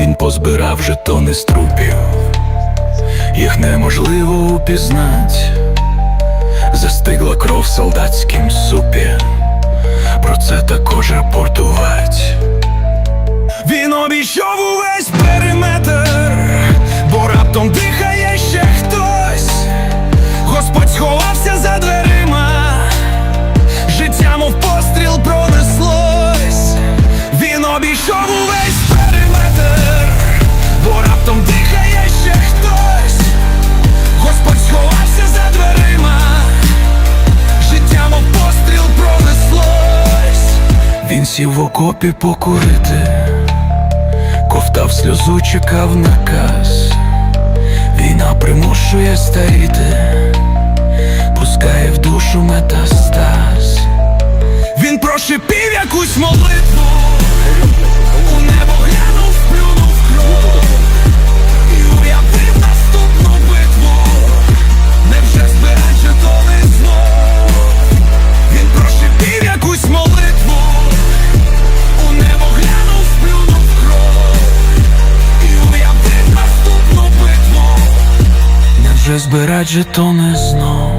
Він позбирав жетони з трупів, їх неможливо упізнать. Застигла кров в солдатськім супі, сів в окопі покурити, ковтав сльозу, чекав наказ. Війна примушує старіти, пускає в душу метастаз. Він прошипів якусь молитву, Dobrze zbierać żetony znów.